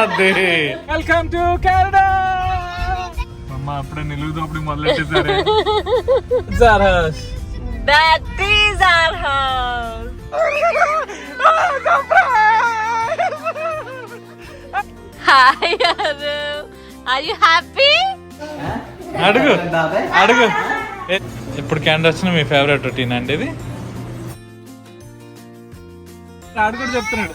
అదే. Welcome to Canada అమ్మ అప్పుడే నిలుగుతూ అప్పుడు మొదలెట్టేసారే జరస్ That is our house. Hi, Aru. Are you happy? అడుగు అడుగు. ఇప్పుడు కెనడా వచ్చిన మీ ఫేవరెట్ రొటీన్ అండి ఇది? ఆడు కూడా చెప్తున్నాడు.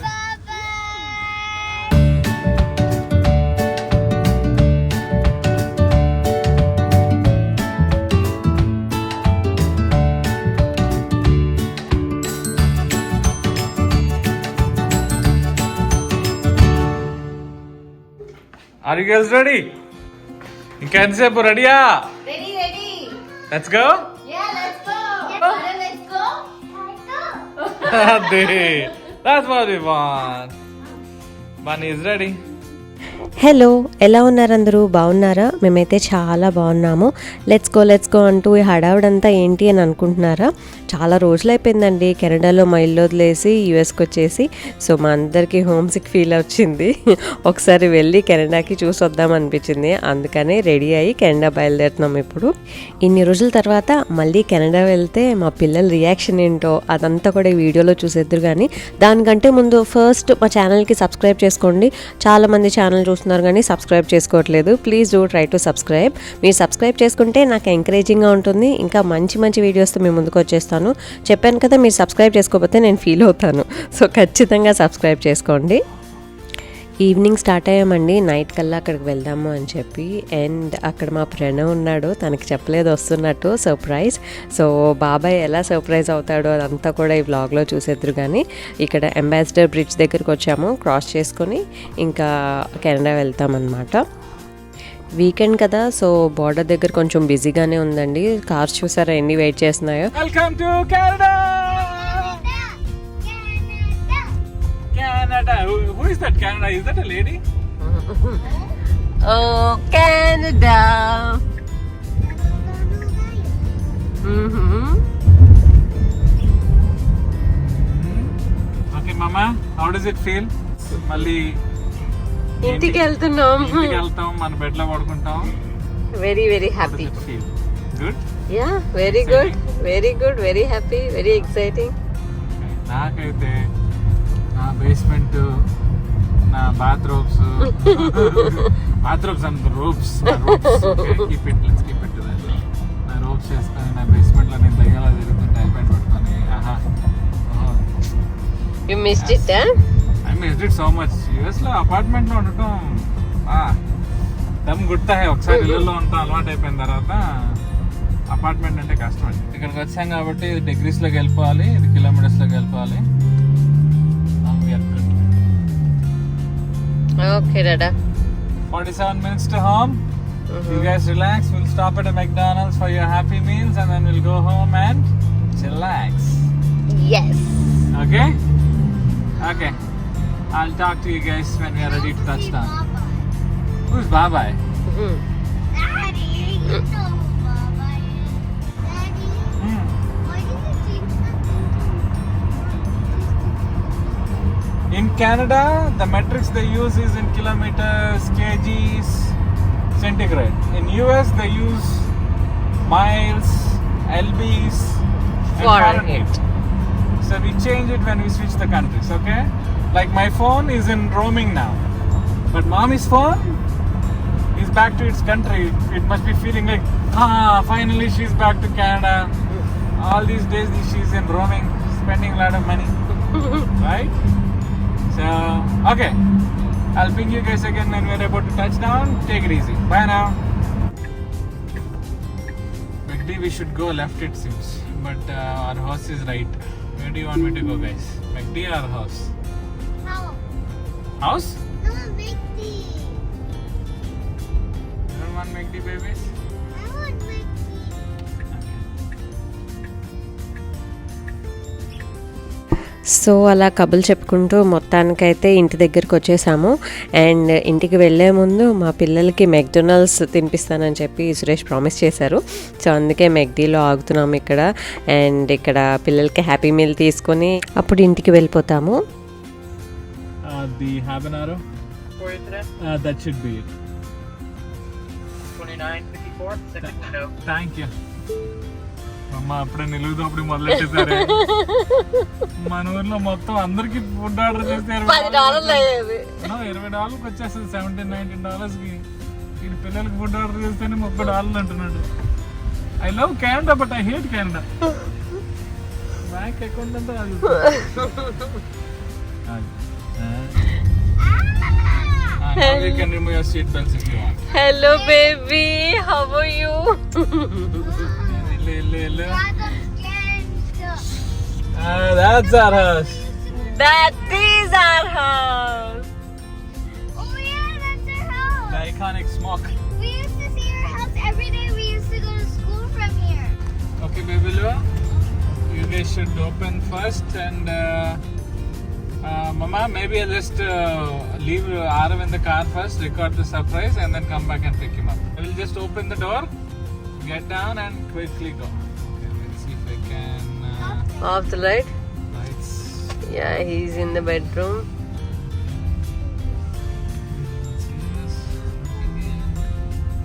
ఆర్ యు గర్ల్స్ రెడీ ఇంకా ఎంతసేపు? రెడీయా Ready, ready. Let's go let's go. అదే. That's what we want. Bunny is ready. Hello ఎలా ఉన్నారు అందరూ? బాగున్నారా? మేమైతే చాలా బాగున్నాము. లెట్స్ గో లెట్స్ గో అంటూ ఈ హడావుడంతా ఏంటి అని అనుకుంటున్నారా? చాలా రోజులు అయిపోయిందండి కెనడాలో మా ఇల్లు వదిలేసి యూఎస్కి వచ్చేసి సో మా అందరికీ హోమ్ సిక్ ఫీల్ వచ్చింది ఒకసారి వెళ్ళి కెనడాకి చూసి వద్దాం అనిపించింది. అందుకనే రెడీ అయ్యి కెనడా బయలుదేరుతున్నాం ఇప్పుడు. ఇన్ని రోజుల తర్వాత మళ్ళీ కెనడా వెళ్తే మా పిల్లల రియాక్షన్ ఏంటో అదంతా కూడా ఈ వీడియోలో చూసేద్దరు కానీ దానికంటే ముందు ఫస్ట్ మా ఛానల్కి సబ్స్క్రైబ్ చేసుకోండి. చాలా మంది ఛానల్ చూస్తున్నారు కానీ సబ్స్క్రైబ్ చేసుకోవట్లేదు. Please do try to subscribe. మీరు సబ్స్క్రైబ్ చేసుకుంటే నాకు ఎంకరేజింగ్గా ఉంటుంది. ఇంకా మంచి మంచి వీడియోస్తో మీ ముందుకు వచ్చేస్తాను చెప్పాను కదా మీరు సబ్స్క్రైబ్ చేసుకోకపోతే నేను ఫీల్ అవుతాను. సో ఖచ్చితంగా సబ్స్క్రైబ్ చేసుకోండి. Evening start అయ్యామండి. నైట్ కల్లా అక్కడికి వెళ్దాము అని చెప్పి. అండ్ అక్కడ మా ఫ్రెండ్ ఉన్నాడు. తనకి చెప్పలేదు వస్తున్నట్టు. సర్ప్రైజ్ సో బాబాయ్ ఎలా సర్ప్రైజ్ అవుతాడో అదంతా కూడా ఈ వ్లాగ్లో చూసేద్దరు కానీ ఇక్కడ అంబాసిడర్ బ్రిడ్జ్ దగ్గరికి వచ్చాము. క్రాస్ చేసుకొని ఇంకా కెనడా వెళ్తామన్నమాట. వీకెండ్ కదా సో బోర్డర్ దగ్గర కొంచెం బిజీగానే ఉందండి. కార్ చూసారా ఎన్ని wait చేస్తున్నాయో? Welcome to Canada Canada Canada మళ్ళీ ఇంటికి వెళ్తున్నాం ఇంటికి వెళ్తాం మన బెడ్లో పడుకుంటాం very very happy good ya very good very good very happy very exciting నాకైతే నా బేస్మెంట్ నా bathrooms bathrooms and rooms keep it let's keep it నా రూప్స్ చేసుకొని నా బేస్మెంట్లో నేను దయ్యాలా తిరుగుతుంటే ఐప్యాడ్ పట్టుకొని ఆహా you missed it I miss it so much యూఎస్లో అపార్ట్మెంట్లో ఉండటం ఆ, దమ్ గుర్తా హై ఒకసారి ఇళ్ళలో ఉంటాం అలవాటు అయిపోయిన తర్వాత అపార్ట్మెంట్ అంటే కష్టం అండి ఇక్కడికి వచ్చాం కాబట్టి ఇది డిగ్రీస్లోకి వెళ్ళిపోవాలి ఇది కిలోమీటర్స్లోకి వెళ్ళిపోవాలి. ఓకే డాడా 47 minutes to home. You guys relax. We'll stop at a McDonald's for your happy meals and then we'll go home and chillax. yes Okay? Okay. I'll talk to you guys when we are ready to touch down. Who's Baba? Mm-hmm. Hmm. In Canada, the metrics they use is in kilometers, kgs, centigrade. In US, they use miles, lbs, and Fahrenheit. So we change it when we switch the countries, okay? Like my phone is in roaming now, but mommy's phone is back to its country. It must be feeling like, ah, finally she's back to Canada. All these days she's in roaming, spending a lot of money, right? So, okay. I'll ping you guys again when we're about to touch down. Take it easy. Bye now. Maybe we should go left, it seems. But uh, our house is right. Where do you want me to go, guys? McD or house? House? You don't want McD, babies? So అలా కబులు చెప్పుకుంటూ మొత్తానికైతే ఇంటి దగ్గరికి వచ్చేసాము. And ఇంటికి వెళ్ళే ముందు మా పిల్లలకి మెక్డొనాల్డ్స్ తినిపిస్తానని చెప్పి సురేష్ ప్రామిస్ చేశారు. సో అందుకే మెక్డీలో ఆగుతున్నాము ఇక్కడ. అండ్ ఇక్కడ పిల్లలకి హ్యాపీ మీల్ తీసుకొని అప్పుడు ఇంటికి వెళ్ళిపోతాము. The habanero. for you today? Uh, that should be it. 2954, second window. Thank you అమ్మ అప్పుడే నిలుగుతూ అప్పుడు మొదలెట్టేసారే మన ఊర్లో మొత్తం అందరికి ఫుడ్ ఆర్డర్ No, ఇరవై డాలర్కి వచ్చేస్తుంది సెవెంటీన్ నైన్టీన్ డాలర్స్కి. ఇది పిల్లలకి ఫుడ్ ఆర్డర్ చేస్తేనే ముప్పై డాలర్లు అంటున్నాడు. I love Canada but I hate Canada bank account అంతా అది. Uh, you can remove your seat belts if you want. Hello, baby. How are you? uh, that's our house. That is our house. Oh yeah, that's our house. The iconic smock. We used to see your house every day. We used to go to school from here. Okay, baby Lua. You guys should open first and. Uh, uh, Mama, maybe I'll just uh, leave Arav in the car first, record the surprise, and then come back and pick him up. I will just open the door, get down, and quickly go. Okay, let's see if I can. Uh, Off the light? Lights. Yeah, he's in the bedroom.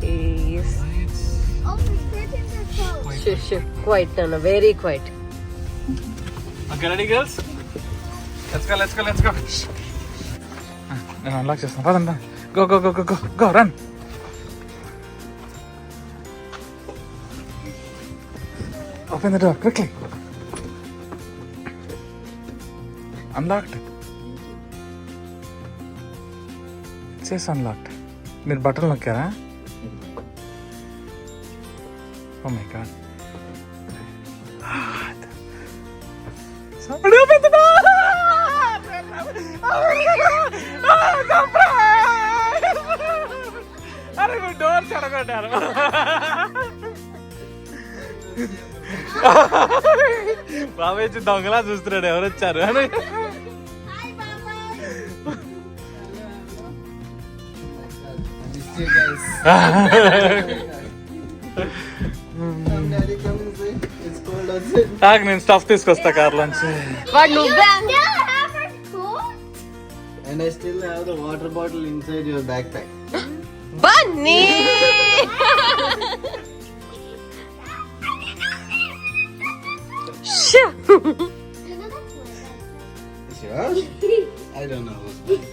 He's. Oh, he's sure, sure. Quiet, no, very quiet. Okay, ready, girls? Let's go, let's go, let's go. నేను unlock చేస్తాను పదండి go go go go go go run open the door quickly unlocked చేసి unlocked మీరు button నొక్కారా? ఓ my god Somebody open the door! అరే మీరు door చెడగొట్టారు బాబాయ్ దొంగలా చూస్తున్నాడు ఎవరు వచ్చారు అని Hi, Baba. నాకు నేను స్టఫ్ తీసుకొస్తా కార్లోంచి And I still have the water bottle inside your backpack. Bunny! Shoo! It's yours? I don't know who's.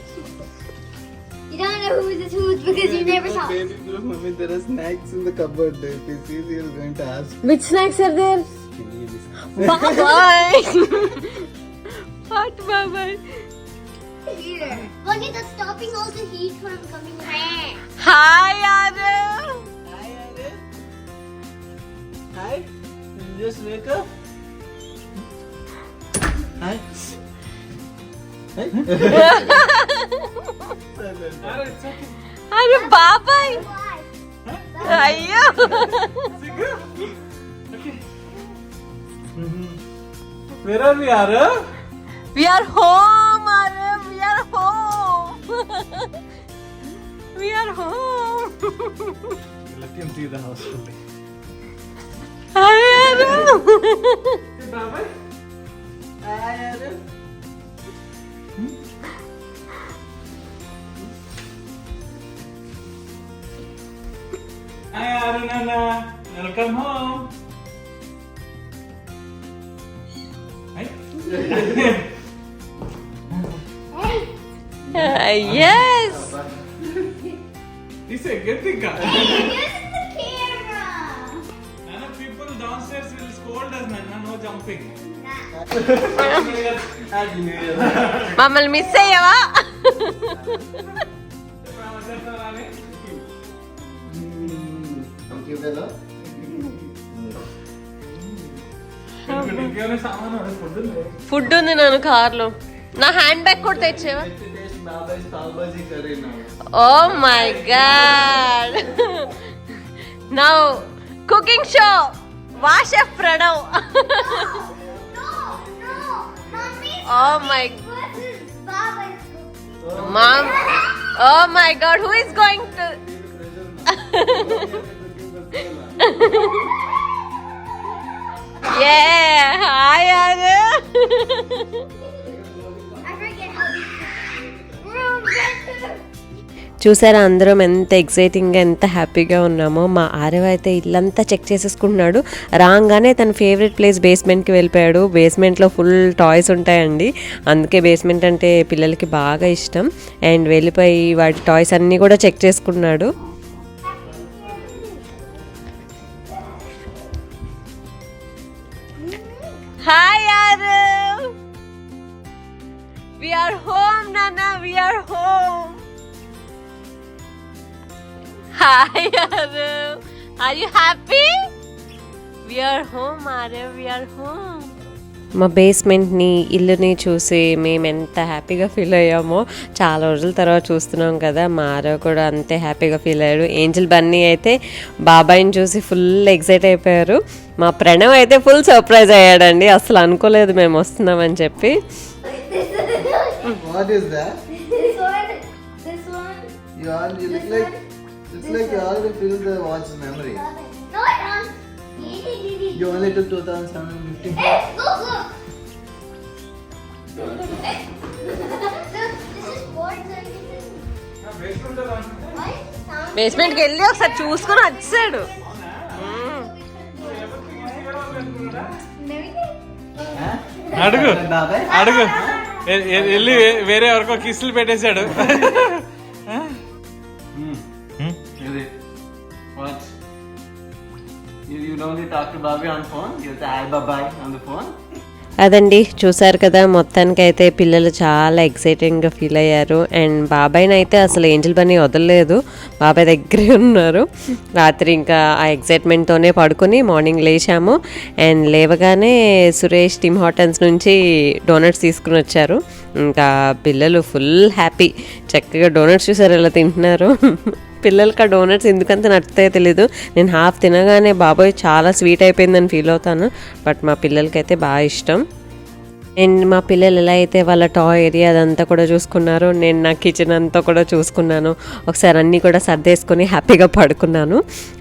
You don't know who is who's because you never saw. it. There are snacks in the cupboard. If he sees, he is going to ask. Which snacks are there? Bye bye! Hot bye bye? Here. Look at that's stopping all the heat from coming out. Hi ఆరు Hi, Arif. Hi. Did you just wake up? Hi. Hi. అరే బాబాయ్ Why? అయ్యో వేరే మీ ఆరు వి are home We are home Let him see the house fully. Hi Aaru Hi, Arif. Hi, Arunana. Welcome home. Camera. Nana, people downstairs will scold us, Nana, no jumping. మమ్మల్ని miss అయ్యావా. ఇంకేమైనా సామాను పొద్దున్నే food ఉంది నన్ను కార్లో నా hand bag కూడా తెచ్చేవా Oh my god! now, cooking show! Wash up, Pranav! no, no, oh, oh my. Mom. Oh my god, who is going to. yeah, hi, Anil. చూసారా అందరం ఎంత ఎక్సైటింగ్గా ఎంత హ్యాపీగా ఉన్నామో. మా ఆరవ అయితే ఇల్లంతా చెక్ చేసేసుకుంటున్నాడు. రాగానే తన ఫేవరెట్ ప్లేస్ బేస్మెంట్కి వెళ్ళిపోయాడు. బేస్మెంట్లో ఫుల్ టాయ్స్ ఉంటాయండి. అందుకే బేస్మెంట్ అంటే పిల్లలకి బాగా ఇష్టం. అండ్ వెళ్ళిపోయి వాటి టాయ్స్ అన్నీ కూడా చెక్ చేసుకున్నాడు. హాయ్ ఆరు వి ఆర్ హోమ్ నానా we are home hi Aarav are you happy we are home Aarav we are home మా బేస్మెంట్ని ఇల్లుని చూసి మేము ఎంత హ్యాపీగా ఫీల్ అయ్యామో చాలా రోజుల తర్వాత చూస్తున్నాం కదా. మా ఆరవ్ కూడా అంతే హ్యాపీగా ఫీల్ అయ్యాడు. ఏంజల్ బన్నీ అయితే బాబాయ్ని చూసి ఫుల్ ఎక్సైట్ అయిపోయారు. మా ప్రణవ్ అయితే ఫుల్ సర్ప్రైజ్ అయ్యాడండి. అసలు అనుకోలేదు మేము వస్తున్నామని చెప్పి. What is that? This one, this one. You all you look like looks like you already filled the watch memory. No, I don't. You only took 2750. Hey, go, go. Hey. Look, this is? Sound. బేస్మెంట్కి వెళ్ళి ఒకసారి చూసుకొని వచ్చాడు అడుగు? అడుగు వెళ్ళి వేరే ఎవరికో కిస్సులు పెట్టేశాడు only talk అదండి చూసారు కదా మొత్తానికి అయితే పిల్లలు చాలా ఎక్సైటింగ్గా ఫీల్ అయ్యారు. అండ్ బాబాయ్ని అయితే అసలు ఏంజల్ బన్నీ వదలలేదు. బాబాయ్ దగ్గరే ఉన్నారు. రాత్రి ఇంకా ఆ ఎక్సైట్మెంట్తోనే పడుకొని మార్నింగ్ లేచాము. అండ్ లేవగానే సురేష్ టిమ్ హోటల్స్ నుంచి డోనట్స్ తీసుకుని వచ్చారు. ఇంకా పిల్లలు ఫుల్ హ్యాపీ చక్కగా డోనట్స్ చూసారు ఎలా తింటున్నారు. పిల్లలకి ఆ డోనట్స్ ఎందుకంత నచ్చుతాయో తెలీదు. నేను హాఫ్ తినగానే బాబోయ్ చాలా స్వీట్ అయిపోయిందని ఫీల్ అవుతాను. బట్ మా పిల్లలకైతే బాగా ఇష్టం. అండ్ మా పిల్లలు ఎలా అయితే వాళ్ళ టాయ్ ఏరియా అదంతా కూడా చూసుకున్నారు నేను నా కిచెన్ అంతా కూడా చూసుకున్నాను. ఒకసారి అన్నీ కూడా సర్దేసుకొని హ్యాపీగా పడుకున్నాను.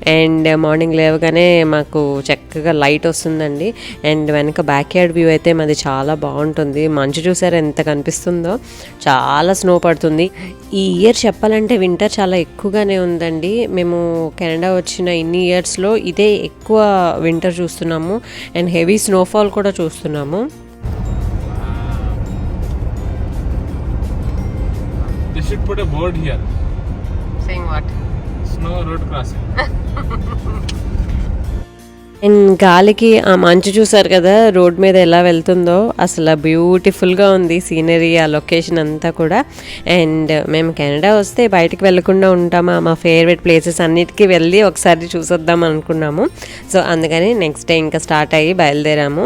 అండ్ మార్నింగ్ లేవగానే మాకు చక్కగా లైట్ వస్తుందండి. అండ్ వెనక బ్యాక్ యార్డ్ వ్యూ అయితే మాది చాలా బాగుంటుంది. మంచు చూసారు ఎంత కనిపిస్తుందో? చాలా స్నో పడుతుంది. ఈ ఇయర్ చెప్పాలంటే వింటర్ చాలా ఎక్కువగానే ఉందండి. మేము కెనడా వచ్చిన ఇన్ని ఇయర్స్లో ఇదే ఎక్కువ వింటర్ చూస్తున్నాము. అండ్ హెవీ స్నోఫాల్ కూడా చూస్తున్నాము. Should put a board here Saying what? Snow road crossing and గాలికి ఆ మంచు చూసారు కదా రోడ్ మీద ఎలా వెళ్తుందో అసలు బ్యూటిఫుల్గా ఉంది సీనరీ ఆ లొకేషన్ అంతా కూడా. అండ్ మేము కెనడా వస్తే బయటికి వెళ్ళకుండా ఉంటామా మా ఫేవరెట్ ప్లేసెస్ అన్నిటికీ వెళ్ళి ఒకసారి చూసొద్దాం అనుకున్నాము. సో అందుకని నెక్స్ట్ డే ఇంకా స్టార్ట్ అయ్యి బయలుదేరాము.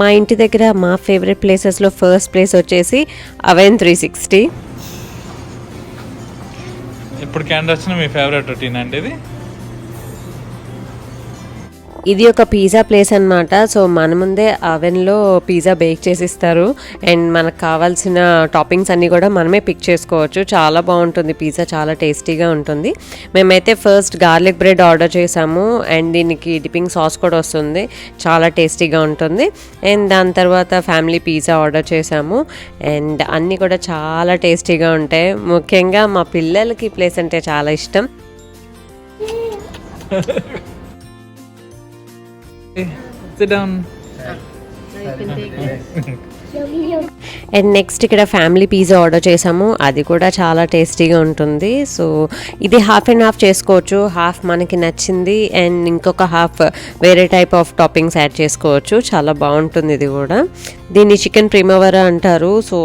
మా ఇంటి దగ్గర మా ఫేవరెట్ ప్లేసెస్లో ఫస్ట్ ప్లేస్ వచ్చేసి అవెన్ త్రీ సిక్స్టీ ఇప్పుడు క్యాండ్ వచ్చిన మీ ఫేవరెట్ రొటీన్ అండి ఇది. ఇది ఒక పిజ్జా ప్లేస్ అన్నమాట. సో మన ముందే అవెన్లో పిజ్జా బేక్ చేసి ఇస్తారు అండ్ మనకు కావాల్సిన టాపింగ్స్ అన్నీ కూడా మనమే పిక్ చేసుకోవచ్చు. చాలా బాగుంటుంది. పిజ్జా చాలా టేస్టీగా ఉంటుంది. మేమైతే ఫస్ట్ గార్లిక్ బ్రెడ్ ఆర్డర్ చేసాము. అండ్ దీనికి డిపింగ్ సాస్ కూడా వస్తుంది. చాలా టేస్టీగా ఉంటుంది. అండ్ దాని తర్వాత ఫ్యామిలీ పిజ్జా ఆర్డర్ చేసాము. అండ్ అన్నీ కూడా చాలా టేస్టీగా ఉంటాయి. ముఖ్యంగా మా పిల్లలకి ప్లేస్ అంటే చాలా ఇష్టం. సిట్ డౌన్ అండ్ నెక్స్ట్ ఇక్కడ ఫ్యామిలీ పిజ్జా ఆర్డర్ చేసాము. అది కూడా చాలా టేస్టీగా ఉంటుంది. సో ఇది హాఫ్ అండ్ హాఫ్ చేసుకోవచ్చు. హాఫ్ మనకి నచ్చింది. అండ్ ఇంకొక హాఫ్ వేరే టైప్ ఆఫ్ టాపింగ్స్ యాడ్ చేసుకోవచ్చు. చాలా బాగుంటుంది ఇది కూడా. దీన్ని చికెన్ ప్రిమవరా అంటారు. సో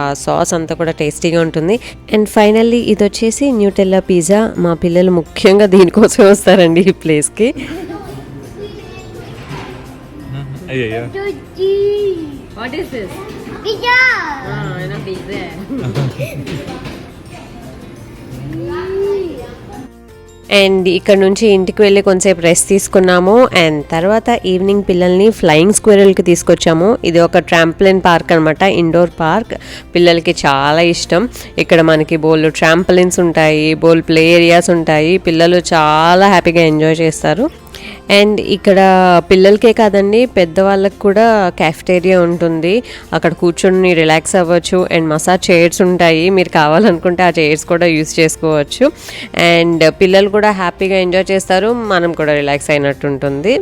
ఆ సాస్ అంతా కూడా టేస్టీగా ఉంటుంది. అండ్ ఫైనల్లీ ఇది వచ్చేసి న్యూటెల్లా పిజ్జా మా పిల్లలు ముఖ్యంగా దీనికోసం వస్తారండి ఈ ప్లేస్కి అండ్ ఇక్కడ నుంచి ఇంటికి వెళ్ళి కొంచెంసేపు రెస్ట్ తీసుకున్నాము. అండ్ తర్వాత ఈవినింగ్ పిల్లల్ని ఫ్లయింగ్ స్క్వేరల్కి తీసుకొచ్చాము. ఇది ఒక ట్రాంప్లిన్ పార్క్ అనమాట ఇండోర్ పార్క్ పిల్లలకి చాలా ఇష్టం. ఇక్కడ మనకి బోల్ ట్రాంప్లిన్స్ ఉంటాయి బోల్ ప్లే ఏరియాస్ ఉంటాయి. పిల్లలు చాలా హ్యాపీగా ఎంజాయ్ చేస్తారు. అండ్ ఇక్కడ పిల్లలకే కాదండి పెద్దవాళ్ళకి కూడా క్యాఫ్టేరియా ఉంటుంది. అక్కడ కూర్చొని రిలాక్స్ అవ్వచ్చు. అండ్ మసాజ్ చైర్స్ ఉంటాయి. మీరు కావాలనుకుంటే ఆ చైర్స్ కూడా యూస్ చేసుకోవచ్చు. అండ్ పిల్లలు కూడా హ్యాపీగా ఎంజాయ్ చేస్తారు. మనం కూడా రిలాక్స్ అయినట్టు ఉంటుంది.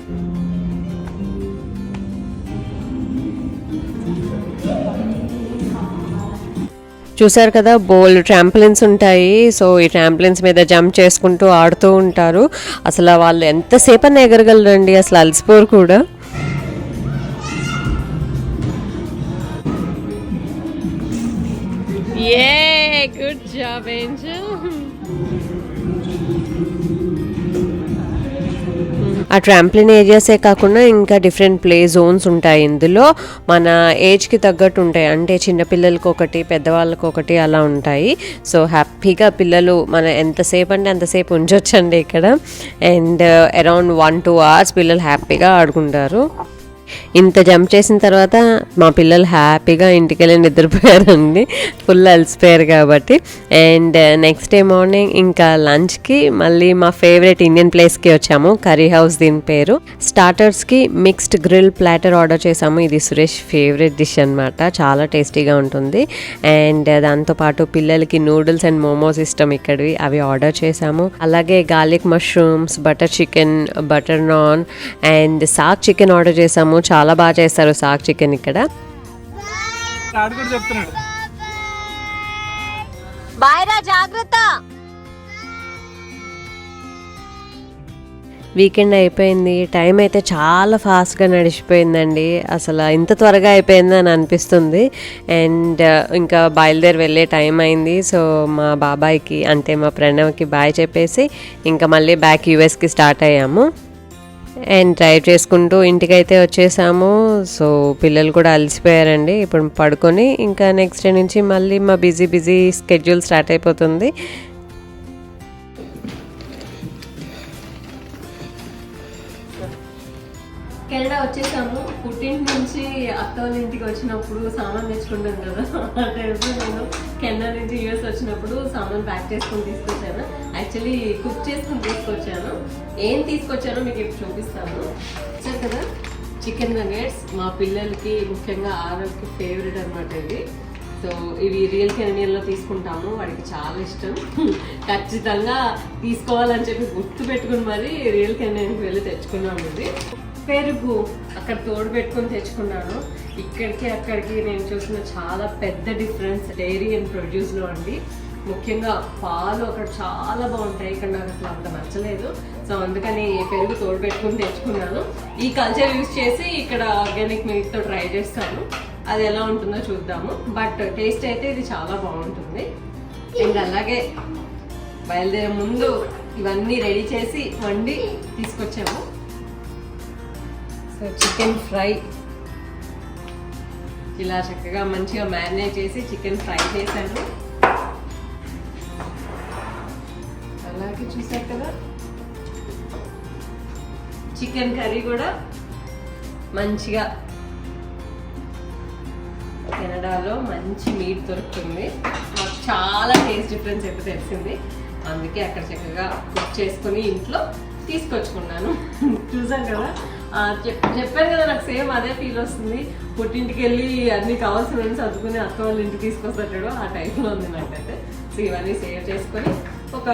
చూసారు కదా బోల్ ట్రాంప్లిన్స్ ఉంటాయి. సో ఈ ట్రాంప్లిన్స్ మీద జంప్ చేసుకుంటూ ఆడుతూ ఉంటారు. అసలు వాళ్ళు ఎంతసేపు ఎగరగలరండి అసలు అలసిపోరు కూడా. ఏ గుడ్ జాబ్ ఏంజల్ ఆ ట్రాంప్లిన్ ఏరియాసే కాకుండా ఇంకా డిఫరెంట్ ప్లే జోన్స్ ఉంటాయి ఇందులో. మన ఏజ్కి తగ్గట్టు ఉంటాయి. అంటే చిన్నపిల్లలకి ఒకటి పెద్దవాళ్ళకి ఒకటి అలా ఉంటాయి. సో హ్యాపీగా పిల్లలు మన ఎంతసేపు అంటే అంతసేపు ఉంచొచ్చండి ఇక్కడ. And around one two hours పిల్లలు హ్యాపీగా ఆడుకుంటారు. ఇంత జంప్ చేసిన తర్వాత మా పిల్లలు హ్యాపీగా ఇంటికి వెళ్ళి నిద్రపోయారండి. ఫుల్ అలసిపోయారు కాబట్టి. అండ్ నెక్స్ట్ డే మార్నింగ్ ఇంకా లంచ్కి మళ్ళీ మా ఫేవరెట్ ఇండియన్ ప్లేస్కి వచ్చాము. కర్రీ హౌస్ దీని పేరు. స్టార్టర్స్కి మిక్స్డ్ గ్రిల్ ప్లాటర్ ఆర్డర్ చేసాము ఇది సురేష్ ఫేవరెట్ డిష్ అనమాట చాలా టేస్టీగా ఉంటుంది. అండ్ uh, దాంతోపాటు పిల్లలకి నూడిల్స్ అండ్ మోమోస్ ఇష్టం ఇక్కడివి. అవి ఆర్డర్ చేసాము అలాగే garlic mushrooms butter chicken butter naan and saag chicken order చేసాము చాలా బాగా చేస్తారు సాక్ చికెన్ ఇక్కడ. జాగ్రత్త. వీకెండ్ అయిపోయింది టైం అయితే చాలా ఫాస్ట్గా నడిచిపోయిందండి. అసలు ఇంత త్వరగా అయిపోయింది అని అనిపిస్తుంది. అండ్ ఇంకా బయలుదేరి వెళ్ళే టైం అయింది. సో మా బాబాయ్కి అంటే మా ప్రణవ్కి బాయ్ చెప్పేసి ఇంకా మళ్ళీ బ్యాక్ యూఎస్కి స్టార్ట్ అయ్యాము. అండ్ డ్రైవ్ చేసుకుంటూ ఇంటికైతే వచ్చేసాము. సో పిల్లలు కూడా అలసిపోయారండి. ఇప్పుడు పడుకొని ఇంకా నెక్స్ట్ డే నుంచి మళ్ళీ మా బిజీ బిజీ స్కెడ్యూల్ స్టార్ట్ అయిపోతుంది. కెనడా వచ్చేసాము. పుట్టింటి నుంచి అత్త వాళ్ళ ఇంటికి వచ్చినప్పుడు సామాన్ తెచ్చుకుంటాం కదా. ఆ టైంలో నేను కెన్నా నుంచి యూఎస్ వచ్చినప్పుడు సామాన్ ప్యాక్ చేసుకొని తీసుకొచ్చాను. యాక్చువల్లీ కుక్ చేసుకొని తీసుకొచ్చాను. ఏం తీసుకొచ్చానో మీకు ఇప్పుడు చూపిస్తాను. వచ్చారు కదా? చికెన్ నగెట్స్ మా పిల్లలకి ముఖ్యంగా ఆరోగ్య ఫేవరెట్ అనమాట ఇది సో ఇవి రియల్ కెనడియన్లో తీసుకుంటాము. వాడికి చాలా ఇష్టం. ఖచ్చితంగా తీసుకోవాలని చెప్పి గుర్తు పెట్టుకుని మరి రియల్ కెనడియన్కి వెళ్ళి తెచ్చుకున్నాము ఇది. పెరుగు అక్కడ తోడు పెట్టుకొని తెచ్చుకున్నాను. ఇక్కడికి అక్కడికి నేను చూసిన చాలా పెద్ద డిఫరెన్స్ డైరీ అండ్ ప్రొడ్యూస్లో అండి. ముఖ్యంగా పాలు అక్కడ చాలా బాగుంటాయి. ఇక్కడ నాకు అసలు అంత నచ్చలేదు. సో అందుకని పెరుగు తోడు పెట్టుకొని తెచ్చుకున్నాను. ఈ కల్చర్ యూస్ చేసి ఇక్కడ ఆర్గానిక్ మిల్క్తో ట్రై చేస్తాను. అది ఎలా ఉంటుందో చూద్దాము. బట్ టేస్ట్ అయితే ఇది చాలా బాగుంటుంది. అండ్ అలాగే బయలుదేరే ముందు ఇవన్నీ రెడీ చేసి వండి తీసుకొచ్చాము. So chicken fry. ఇలా చక్కగా మంచిగా మ్యారినేట్ చేసి చికెన్ ఫ్రై చేశాను. అలాగే చూసారు కదా? చికెన్ కర్రీ కూడా మంచిగా కెనడాలో మంచి మీట్ దొరుకుతుంది. మాకు చాలా టేస్ట్ డిఫరెన్స్ అయితే తెలిసింది. అందుకే అక్కడ చక్కగా కుక్ చేసుకుని ఇంట్లో తీసుకొచ్చుకున్నాను. చూసాం కదా? చెప్పాను కదా నాకు సేమ్ అదే ఫీల్ వస్తుంది. పుట్టింటికి వెళ్ళి అన్ని కావాల్సిన చదువుకుని అత్త వాళ్ళ ఇంటికి తీసుకొస్తాడు. ఆ టైంలో ఉంది నాకైతే. సో ఇవన్నీ సేవ్ చేసుకొని ఒక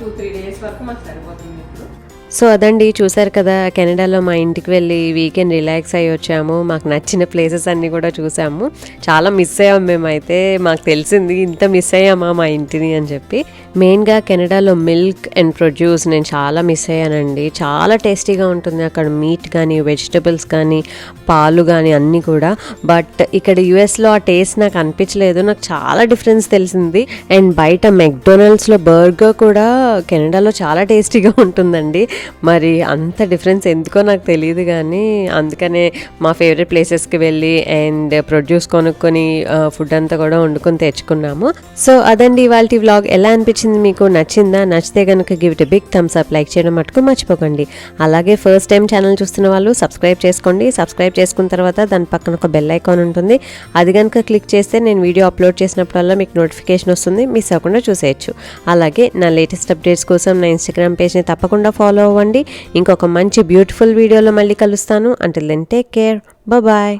టూ త్రీ డేస్ వరకు మాకు సరిపోతుంది ఇప్పుడు. సో అదండి చూసారు కదా కెనడాలో మా ఇంటికి వెళ్ళి వీకెండ్ రిలాక్స్ అయ్యి వచ్చాము. మాకు నచ్చిన ప్లేసెస్ అన్నీ కూడా చూసాము. చాలా మిస్ అయ్యాము మేమైతే. మాకు తెలిసింది ఇంత మిస్ అయ్యామా మా ఇంటిని అని చెప్పి. మెయిన్గా కెనడాలో మిల్క్ అండ్ ప్రొడ్యూస్ నేను చాలా మిస్ అయ్యానండి. చాలా టేస్టీగా ఉంటుంది అక్కడ మీట్ కానీ వెజిటబుల్స్ కానీ పాలు కానీ అన్నీ కూడా. బట్ ఇక్కడ యుఎస్లో ఆ టేస్ట్ నాకు అనిపించలేదు. నాకు చాలా డిఫరెన్స్ తెలిసింది. అండ్ బయట మెక్డొనాల్డ్స్లో బర్గర్ కూడా కెనడాలో చాలా టేస్టీగా ఉంటుందండి. మరి అంత డిఫరెన్స్ ఎందుకో నాకు తెలియదు కానీ అందుకనే మా ఫేవరెట్ ప్లేసెస్కి వెళ్ళి అండ్ ప్రొడ్యూస్ కొనుక్కొని ఫుడ్ అంతా కూడా వండుకొని తెచ్చుకున్నాము. సో అదండి ఇవాళ వ్లాగ్ ఎలా అనిపించింది మీకు? నచ్చిందా? నచ్చితే కనుక give it big thumbs up like చేయడం మటుకు మర్చిపోకండి. అలాగే ఫస్ట్ టైం ఛానల్ చూస్తున్న వాళ్ళు సబ్స్క్రైబ్ చేసుకోండి. సబ్స్క్రైబ్ చేసుకున్న తర్వాత దాని పక్కన ఒక బెల్ ఐకాన్ ఉంటుంది. అది కనుక క్లిక్ చేస్తే నేను వీడియో అప్లోడ్ చేసినప్పుడల్లా మీకు నోటిఫికేషన్ వస్తుంది. మిస్ అవ్వకుండా చూసేయచ్చు. అలాగే నా లేటెస్ట్ అప్డేట్స్ కోసం నా ఇన్స్టాగ్రామ్ పేజ్ని తప్పకుండా ఫాలో అవ్వండి. ఇంకొక మంచి బ్యూటిఫుల్ వీడియోలో మళ్ళీ కలుస్తాను. అంటే దెన్ టేక్ కేర్ బాయ్